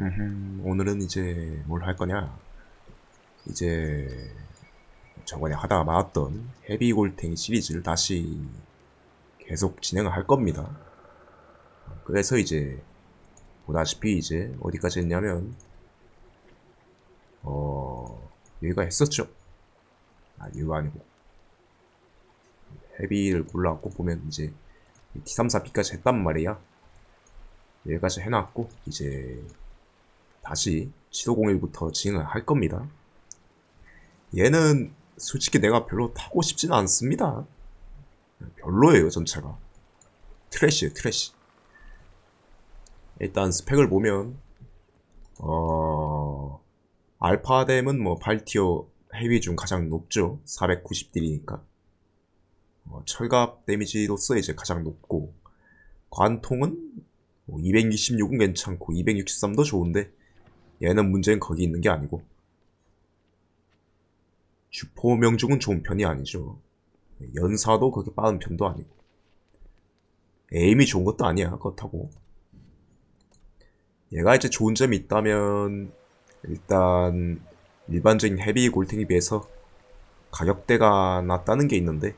음흠, 오늘은 이제 뭘 할 거냐? 이제 저번에 하다가 말았던 헤비 골탱이 시리즈를 다시 계속 진행을 할 겁니다. 그래서 이제 보다시피 이제 어디까지 했냐면 어 여기가 했었죠. 아 여기가 아니고 헤비를 골라갖고 보면 이제 T34B까지 했단 말이야. 여기까지 해놨고 이제 다시 시도01부터 진행을 할 겁니다. 얘는 솔직히 내가 별로 타고 싶지는 않습니다. 별로예요, 전체가. 트래쉬예요, 트래쉬. 일단 스펙을 보면 어... 알파뎀은 뭐 8티어 헤비 중 가장 높죠. 490딜이니까. 어, 철갑 데미지로서 이제 가장 높고 관통은 뭐 226은 괜찮고 263도 좋은데 얘는 문제는 거기 있는 게 아니고. 주포 명중은 좋은 편이 아니죠. 연사도 그렇게 빠른 편도 아니고. 에임이 좋은 것도 아니야 그렇다고. 얘가 이제 좋은 점이 있다면 일단 일반적인 헤비 골탱에 비해서 가격대가 낮다는 게 있는데.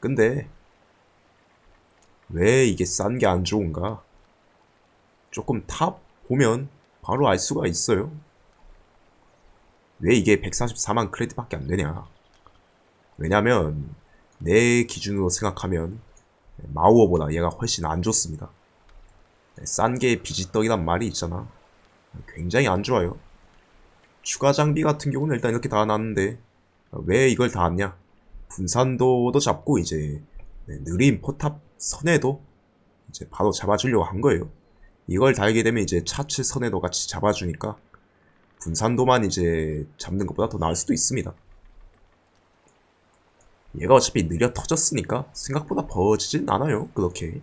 근데 왜 이게 싼 게 안 좋은가? 조금 탑 보면 바로 알 수가 있어요. 왜 이게 144만 크레딧밖에 안 되냐? 왜냐면 내 기준으로 생각하면 마우어보다 얘가 훨씬 안 좋습니다. 싼 게 비지떡이란 말이 있잖아. 굉장히 안 좋아요. 추가 장비 같은 경우는 일단 이렇게 달아놨는데 왜 이걸 달았냐? 분산도도 잡고 이제 네, 느린 포탑 선에도 이제 바로 잡아주려고 한 거예요. 이걸 달게 되면 이제 차체 선에도 같이 잡아주니까 분산도만 이제 잡는 것보다 더 나을 수도 있습니다. 얘가 어차피 느려 터졌으니까 생각보다 버지진 않아요. 그렇게.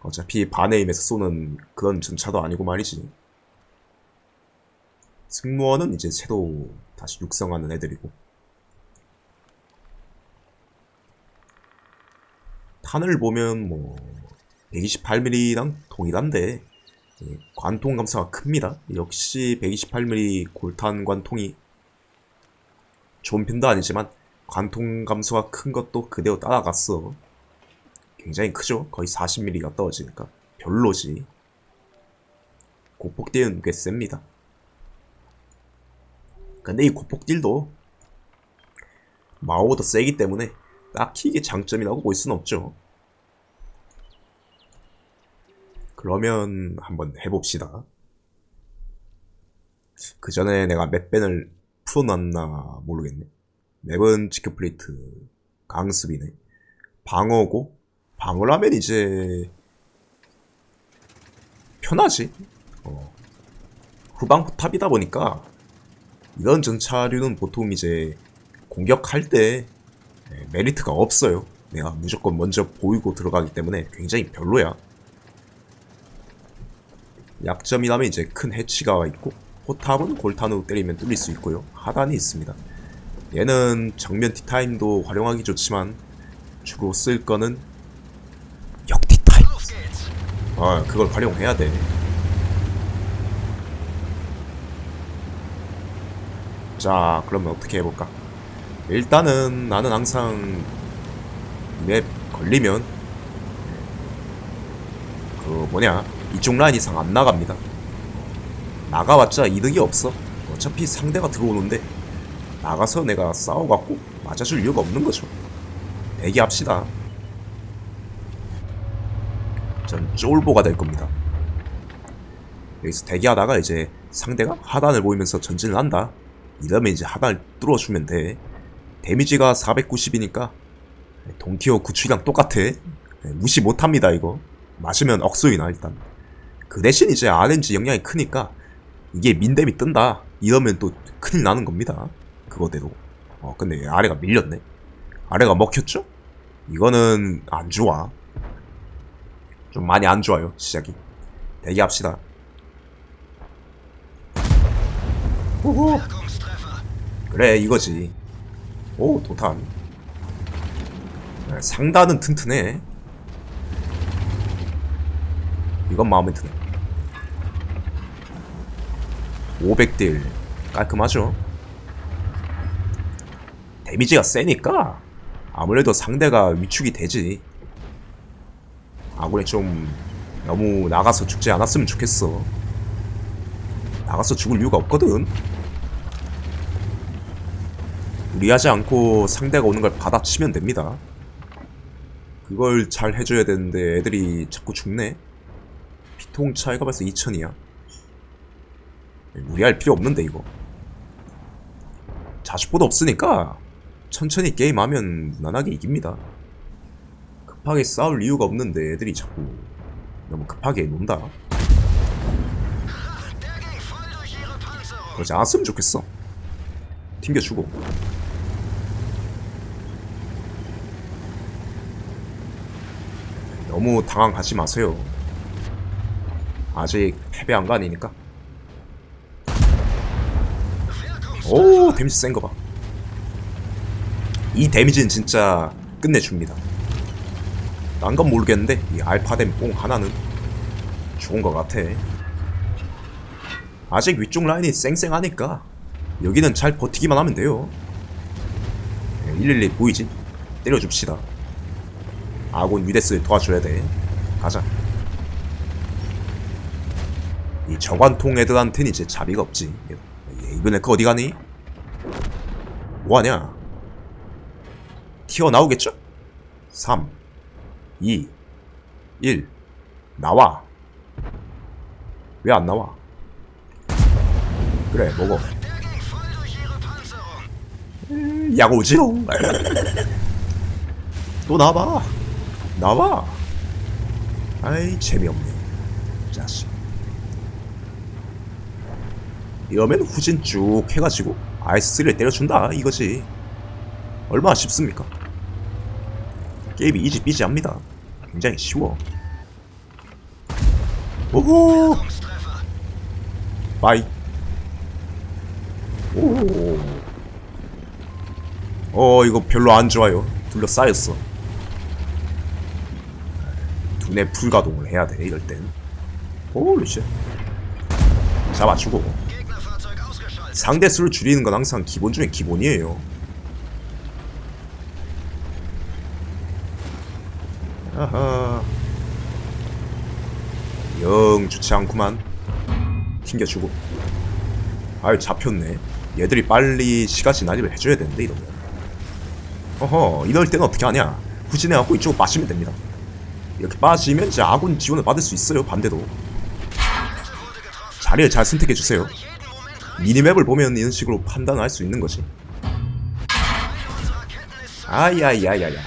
어차피 반에임에서 쏘는 그런 전차도 아니고 말이지. 승무원은 이제 새로 다시 육성하는 애들이고. 탄을 보면 뭐 128mm랑 동일한데 예, 관통 감소가 큽니다. 역시 128mm 골탄 관통이 좋은 편도 아니지만 관통 감소가 큰 것도 그대로 따라갔어. 굉장히 크죠? 거의 40mm가 떨어지니까 별로지. 고폭딜은 꽤 셉니다. 근데 이 고폭딜도 마오보다 세기 때문에 딱히 이게 장점이라고 볼 수는 없죠. 그러면 한번 해봅시다. 그 전에 내가 맵밴을 풀어놨나 모르겠네. 맵은 지크플레이트 강습이네. 방어고 방어라면 이제 편하지. 어. 후방 포탑이다 보니까 이런 전차류는 보통 이제 공격할 때 네, 메리트가 없어요. 내가 무조건 먼저 보이고 들어가기 때문에 굉장히 별로야. 약점이라면 이제 큰 해치가 있고 포탑은 골탄으로 때리면 뚫릴 수 있고요. 하단이 있습니다. 얘는 정면 티타임도 활용하기 좋지만 주로 쓸 거는 역 티타임. 아, 그걸 활용해야 돼. 자, 그러면 어떻게 해볼까? 일단은 나는 항상 맵 걸리면 그 뭐냐 이쪽 라인 이상 안 나갑니다. 나가봤자 이득이 없어. 어차피 상대가 들어오는데 나가서 내가 싸워갖고 맞아줄 이유가 없는 거죠. 대기합시다. 전 쫄보가 될 겁니다. 여기서 대기하다가 이제 상대가 하단을 보이면서 전진을 한다. 이러면 이제 하단을 뚫어주면 돼. 데미지가 490이니까 동티어 구출이랑 똑같아. 무시 못합니다 이거. 맞으면 억소이나 일단. 그 대신 이제 RNG 영향이 크니까 이게 민댐이 뜬다. 이러면 또 큰일 나는 겁니다. 그거대로. 어 근데 아래가 밀렸네. 아래가 먹혔죠? 이거는 안 좋아. 좀 많이 안 좋아요 시작이. 대기합시다. 오호. 그래 이거지. 오 도탄. 네, 상단은 튼튼해. 이건 마음에 드네 500딜 깔끔하죠? 데미지가 세니까 아무래도 상대가 위축이 되지. 아군이 좀 너무 나가서 죽지 않았으면 좋겠어. 나가서 죽을 이유가 없거든. 무리하지 않고 상대가 오는 걸 받아치면 됩니다. 그걸 잘 해줘야 되는데 애들이 자꾸 죽네. 피통 차이가 벌써 2000이야 무리할 필요 없는데 이거. 자식보다 없으니까 천천히 게임하면 무난하게 이깁니다. 급하게 싸울 이유가 없는데 애들이 자꾸 너무 급하게 논다. 그러지 않았으면 좋겠어. 튕겨주고. 너무 당황하지 마세요. 아직 패배 한 거 아니니까 오 데미지 센 거 봐. 이 데미지는 진짜 끝내줍니다. 딴건 모르겠는데 이 알파뎀 뽕 하나는 좋은 것 같아. 아직 위쪽 라인이 쌩쌩하니까 여기는 잘 버티기만 하면 돼요. 112 보이지? 때려줍시다. 아군 위데스 도와줘야 돼. 가자. 이 저관통 애들한테는 이제 자비가 없지. 얘, 이번에 그 어디 가니? 뭐하냐? 튀어나오겠죠? 3 2 1 나와. 왜 안 나와? 그래 먹어. 음, 약 오지롱. 또 나와봐 나와. 아이 재미없네 자식. 이러면 후진 쭉 해가지고 아이스3를 때려준다 이거지. 얼마나 쉽습니까? 게임이 이지 삐지합니다. 굉장히 쉬워. 오호! 바이. 오. 어 이거 별로 안 좋아요. 둘러싸였어. 두뇌 불가동을 해야 돼 이럴 땐. 오르쉣. 잡아주고 상대 수를 줄이는 건 항상 기본 중에 기본이에요. 아하. 영 좋지 않구만. 튕겨주고. 아유 잡혔네. 얘들이 빨리 시가 지나기를 해줘야 되는데 이러면. 어허 이럴 때는 어떻게 하냐. 후진해갖고 이쪽으로 빠지면 됩니다. 이렇게 빠지면 이제 아군 지원을 받을 수 있어요 반대로. 자리를 잘 선택해주세요. 미니맵을 보면 이런 식으로 판단할 수 있는 거지. 아야야야야.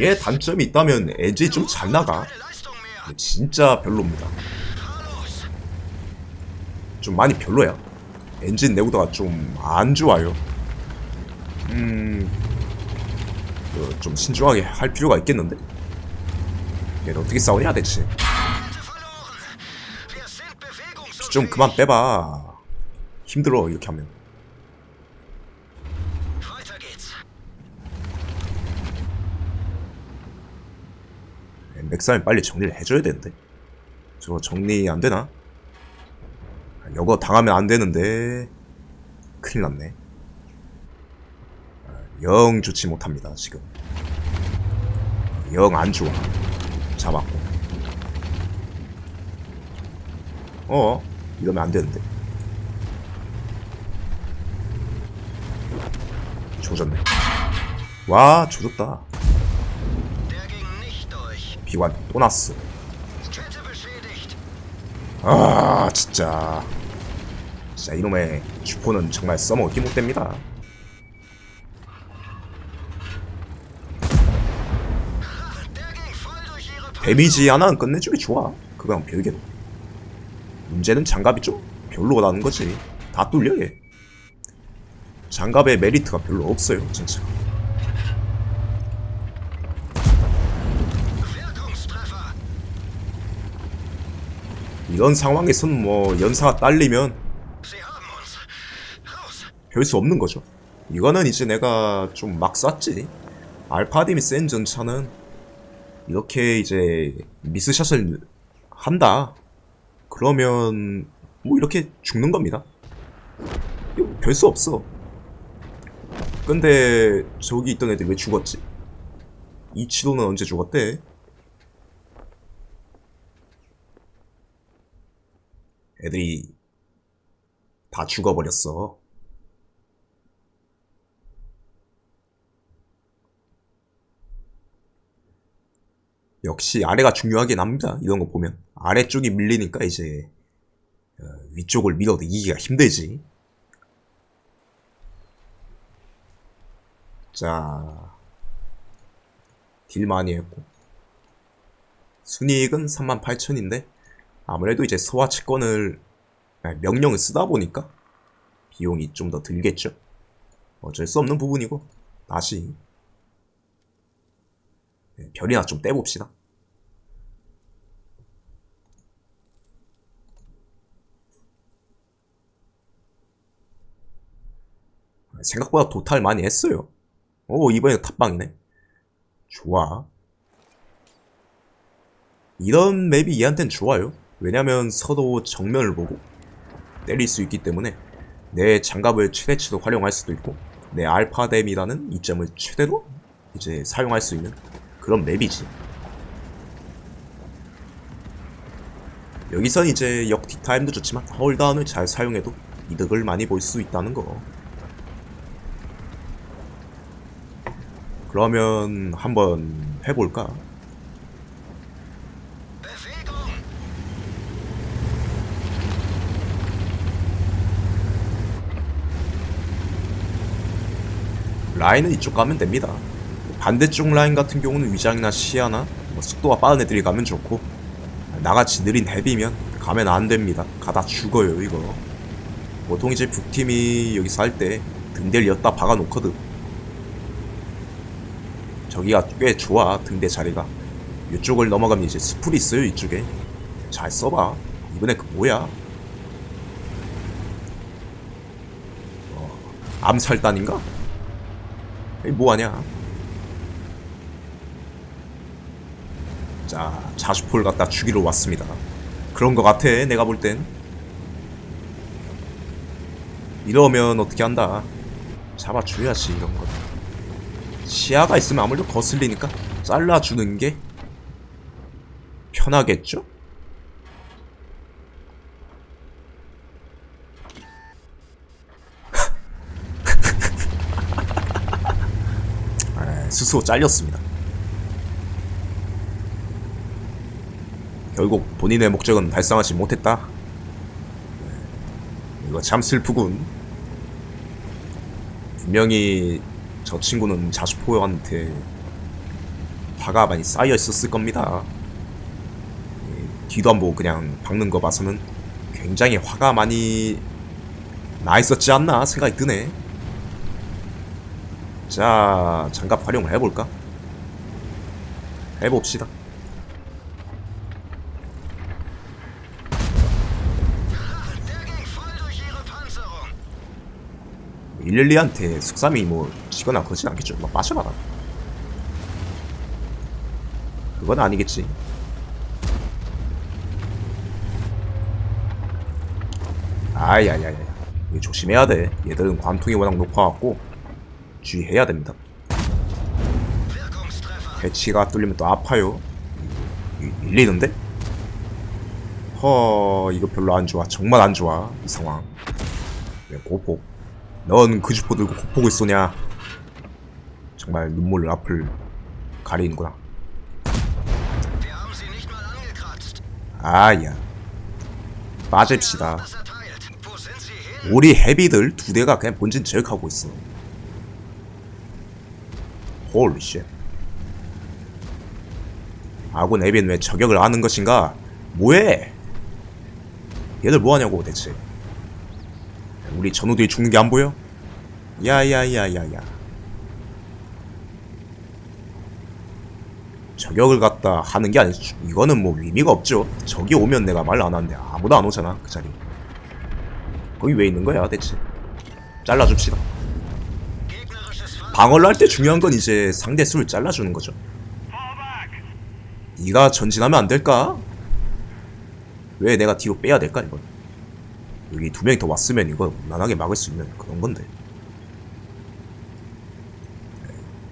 얘 단점이 있다면 엔진이 좀잘 나가. 진짜 별로입니다. 좀 많이 별로야. 엔진 내구도가 좀 안 좋아요. 음, 그좀 신중하게 할 필요가 있겠는데. 얘는 어떻게 싸우냐 대체. 좀 그만 빼봐. 힘들어 이렇게 하면. 맥사임 빨리 정리를 해줘야 되는데. 저거 정리 안 되나? 이거 당하면 안 되는데. 큰일 났네. 영 좋지 못합니다, 지금. 영 안 좋아. 잡았고. 어, 이러면 안 되는데. 조졌네. 와, 조졌다. 비관 또 났어. 아, 진짜. 진짜 이놈의 주포는 정말 써먹기 못됩니다. 데미지 하나는 끝내주기 좋아. 그거랑 별개로. 문제는 장갑이 좀 별로라는 거지. 다 뚫려 얘. 장갑의 메리트가 별로 없어요, 진짜. 이런 상황에선 뭐 연사가 딸리면 별 수 없는 거죠. 이거는 이제 내가 좀 막 쐈지. 알파디미 센 전차는 이렇게 이제 미스샷을 한다. 그러면 뭐 이렇게 죽는 겁니다. 별 수 없어. 근데 저기 있던 애들 왜 죽었지? 이치도는 언제 죽었대? 애들이 다 죽어버렸어. 역시 아래가 중요하긴 합니다. 이런 거 보면. 아래쪽이 밀리니까 이제 어, 위쪽을 밀어도 이기기가 힘들지. 자, 딜 많이 했고. 순이익은 38,000인데, 아무래도 이제 소화치권을, 아니, 명령을 쓰다 보니까, 비용이 좀 더 들겠죠. 어쩔 수 없는 부분이고, 다시, 네, 별이나 좀 떼봅시다. 생각보다 도탈 많이 했어요. 오, 이번에 탑방이네. 좋아. 이런 맵이 얘한텐 좋아요. 왜냐면 서도 정면을 보고 때릴 수 있기 때문에 내 장갑을 최대치로 활용할 수도 있고 내 알파뎀이라는 이점을 최대로 이제 사용할 수 있는 그런 맵이지. 여기선 이제 역티 타임도 좋지만 홀다운을 잘 사용해도 이득을 많이 볼 수 있다는 거. 그러면 한번 해볼까? 라인은 이쪽 가면 됩니다. 반대쪽 라인 같은 경우는 위장이나 시야나 뭐 속도가 빠른 애들이 가면 좋고 나같이 느린 헤비면 가면 안 됩니다. 가다 죽어요 이거. 보통 이제 북팀이 여기서 할 때 등대를 엿다 박아놓거든. 저기가 꽤 좋아 등대 자리가. 이쪽을 넘어가면 이제 스풀이 있어요 이쪽에. 잘 써봐. 이번에 그 뭐야? 어, 암살단인가? 이 뭐하냐? 자, 자수포를 갖다 죽이러 왔습니다. 그런 거 같아, 내가 볼 땐. 이러면 어떻게 한다? 잡아줘야지, 이런 거. 시야가 있으면 아무래도 거슬리니까 잘라주는 게 편하겠죠? 에, 스스로 잘렸습니다. 결국 본인의 목적은 달성하지 못했다. 네, 이거 참 슬프군. 분명히 저 친구는 자수포한테 화가 많이 쌓여 있었을 겁니다. 예, 뒤도 안 보고 그냥 박는 거 봐서는 굉장히 화가 많이 나 있었지 않나 생각이 드네. 자, 장갑 활용을 해볼까? 해봅시다. 일일리한테 숙삼이 뭐 지거나 그러진 않겠죠. 막 마셔봐라. 그건 아니겠지. 아야야야. 이거 조심해야 돼. 얘들은 관통이 워낙 높아갖고 주의해야 됩니다. 배치가 뚫리면 또 아파요. 이- 밀리는데? 허, 이거 별로 안 좋아. 정말 안 좋아. 이 상황. 왜 고폭? 넌그 주포 들고 고폭을 쏘냐? 정말 눈물 앞을 가리는구나. 아야. 빠집시다. 우리 헤비들 두 대가 그냥 본진 제역하고 있어. 홀리 쉣. 아군 헤비는 왜 저격을 하는 것인가? 뭐해? 얘들 뭐하냐고 대체. 우리 전우들이 죽는 게 안 보여? 야야야야야. 저격을 갖다 하는 게 아니지. 이거는 뭐 의미가 없죠. 저기 오면 내가 말 안 하는데 아무도 안 오잖아 그 자리. 거기 왜 있는 거야 대체? 잘라줍시다. 방어를 할 때 중요한 건 이제 상대 수를 잘라주는 거죠. 네가 전진하면 안 될까? 왜 내가 뒤로 빼야 될까 이건 여기 두 명이 더 왔으면 이거 무난하게 막을 수 있는 그런 건데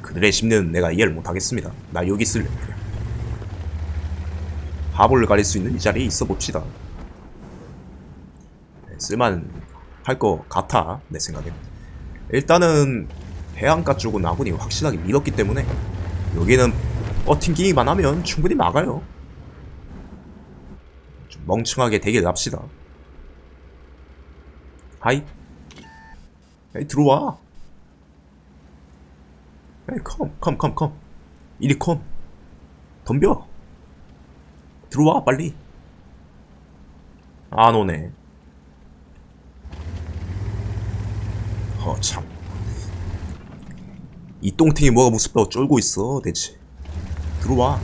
그들의 심리는 내가 이해를 못하겠습니다. 나 여기 있을래 그냥 하볼을 가릴 수 있는 이 자리에 있어 봅시다. 네, 쓸만 할 것 같아 내 생각엔. 일단은 해안가 쪽은 아군이 확실하게 밀었기 때문에 여기는 버팅기만 하면 충분히 막아요. 좀 멍청하게 대기를 합시다. 하이. 에이 들어와 에이 컴 컴 컴 컴. 이리 컴. 덤벼. 들어와 빨리. 안 오네. 허참. 이 똥탱이 뭐가 무섭다고 쫄고 있어 대체. 들어와.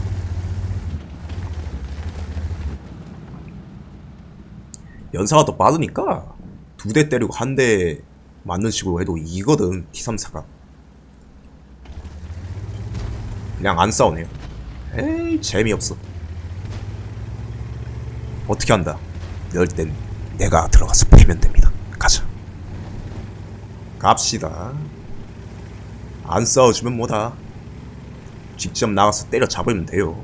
연사가 더 빠르니까 두 대 때리고 한 대 맞는 식으로 해도 이거든 T34가 그냥 안 싸우네요. 에이 재미없어. 어떻게 한다? 이럴 땐 내가 들어가서 패면 됩니다. 가자. 갑시다. 안 싸워주면 뭐다? 직접 나가서 때려 잡으면 돼요.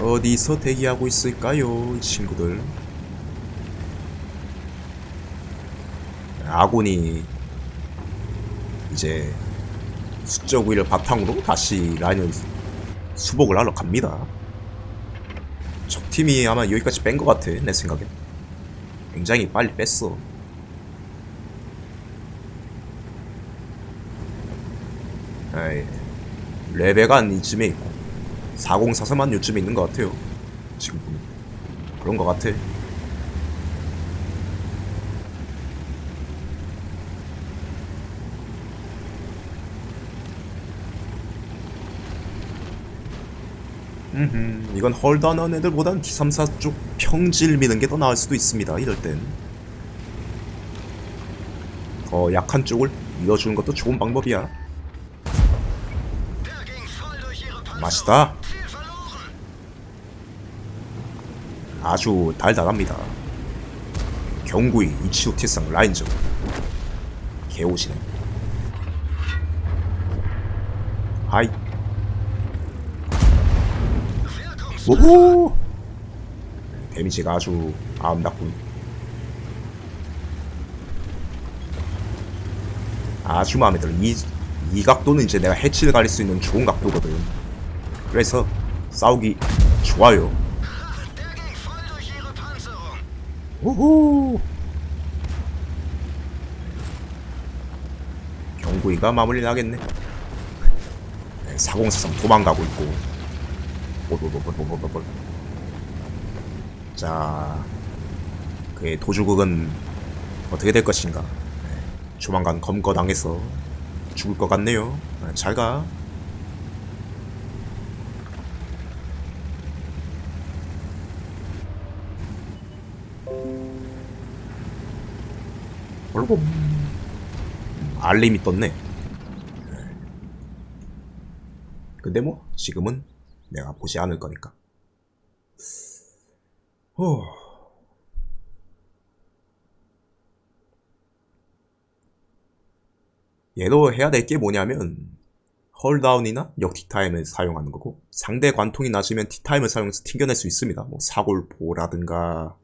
어디서 대기하고 있을까요, 이 친구들? 아군이 이제 수적 우위를 바탕으로 다시 라인을 수복을 하러 갑니다. 적 팀이 아마 여기까지 뺀 것 같아, 내 생각엔. 굉장히 빨리 뺐어. 아이, 레베간 이쯤에 있고. 4043만 요쯤에 있는 것 같아요. 지금 보면. 그런 것 같아. 음흠, 이건 헐다는 애들보단 D34 쪽 평질 미는 게 더 나을 수도 있습니다. 이럴 땐. 더 약한 쪽을 밀어주는 것도 좋은 방법이야. 맛있다. 아주 달달합니다. 경구이 이치오 티상 라인전 개오시네. 하이 Wirkungslos. 오호 데미지가 아주 아름답군. 아주 마음에 들어. 이, 이 각도는 이제 내가 해치를 가릴 수 있는 좋은 각도거든. 그래서 싸우기 좋아요. 우후 경구이가 마무리 나겠네 네, 4043 도망가고 있고 자 그의 도주국은 어떻게 될 것인가 네, 조만간 검거 당해서 죽을 것 같네요 네, 잘가 볼봄 알림이 떴네 근데 뭐 지금은 내가 보지 않을 거니까. 후. 얘도 해야 될 게 뭐냐면 헐다운이나 역티타임을 사용하는 거고 상대 관통이 낮으면 티타임을 사용해서 튕겨낼 수 있습니다. 뭐 사골보라든가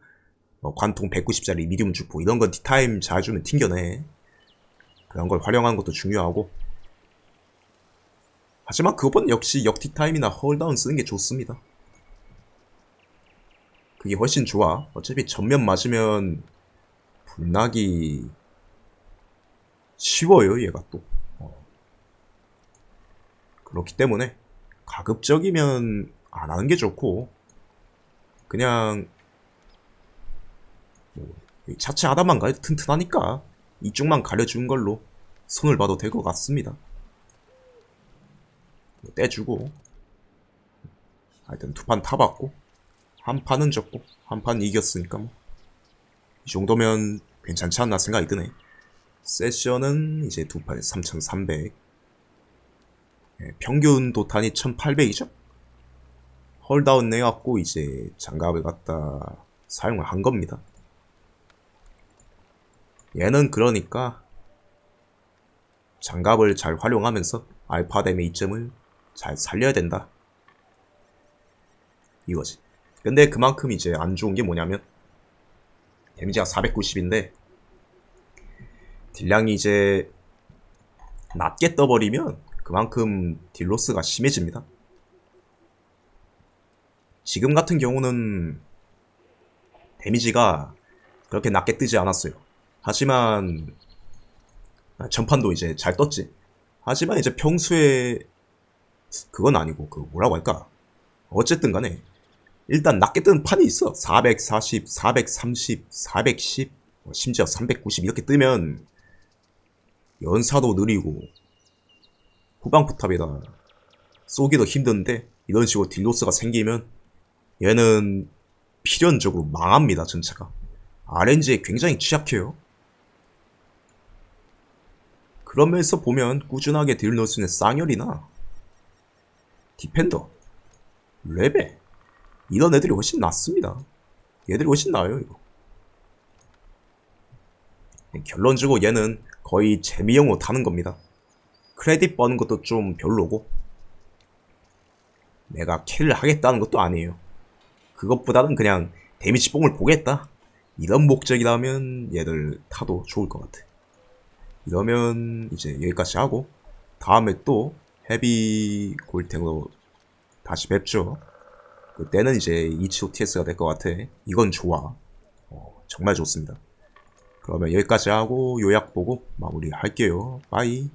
뭐 관통 190짜리 미디움 주포 이런 건 티타임 잘 주면 튕겨내. 그런 걸 활용하는 것도 중요하고 하지만 그건 역시 역티타임이나 홀다운 쓰는 게 좋습니다 그게 훨씬 좋아 어차피 전면 맞으면 불나기 쉬워요 얘가 또 어. 그렇기 때문에 가급적이면 안 하는 게 좋고 그냥 이 자체 하다만 가도 튼튼하니까 이쪽만 가려준 걸로 손을 봐도 될 것 같습니다. 뭐 떼주고 하여튼 두 판 타봤고 한 판은 졌고 한 판 이겼으니까 뭐 이 정도면 괜찮지 않나 생각이 드네. 세션은 이제 두 판에 3,300 예, 평균 도탄이 1800이죠? 헐다운 내갖고 이제 장갑을 갖다 사용을 한 겁니다. 얘는 그러니까 장갑을 잘 활용하면서 알파뎀의 이점을 잘 살려야 된다. 이거지. 근데 그만큼 이제 안 좋은 게 뭐냐면 데미지가 490인데 딜량이 이제 낮게 떠버리면 그만큼 딜로스가 심해집니다. 지금 같은 경우는 데미지가 그렇게 낮게 뜨지 않았어요. 하지만 아, 전판도 이제 잘 떴지. 하지만 이제 평소에 그건 아니고 그 뭐라고 할까? 어쨌든 간에 일단 낮게 뜨는 판이 있어. 440, 430, 410, 뭐 심지어 390 이렇게 뜨면 연사도 느리고 후방 포탑에다 쏘기도 힘든데 이런 식으로 딜로스가 생기면 얘는 필연적으로 망합니다 전체가 RNG에 굉장히 취약해요 그런 면에서 보면 꾸준하게 딜 넣을 수 있는 쌍열이나 디펜더 레베. 이런 애들이 훨씬 낫습니다. 얘들이 훨씬 나아요 이거. 결론적으로 얘는 거의 재미용으로 타는 겁니다. 크레딧 버는 것도 좀 별로고 내가 킬을 하겠다는 것도 아니에요. 그것보다는 그냥 데미지 뽕을 보겠다. 이런 목적이라면 얘들 타도 좋을 것 같아. 이러면 이제 여기까지 하고 다음에 또 헤비 골탱으로 다시 뵙죠. 그때는 이제 이치오 TS가 될 것 같아. 이건 좋아. 어, 정말 좋습니다. 그러면 여기까지 하고 요약 보고 마무리 할게요. 빠이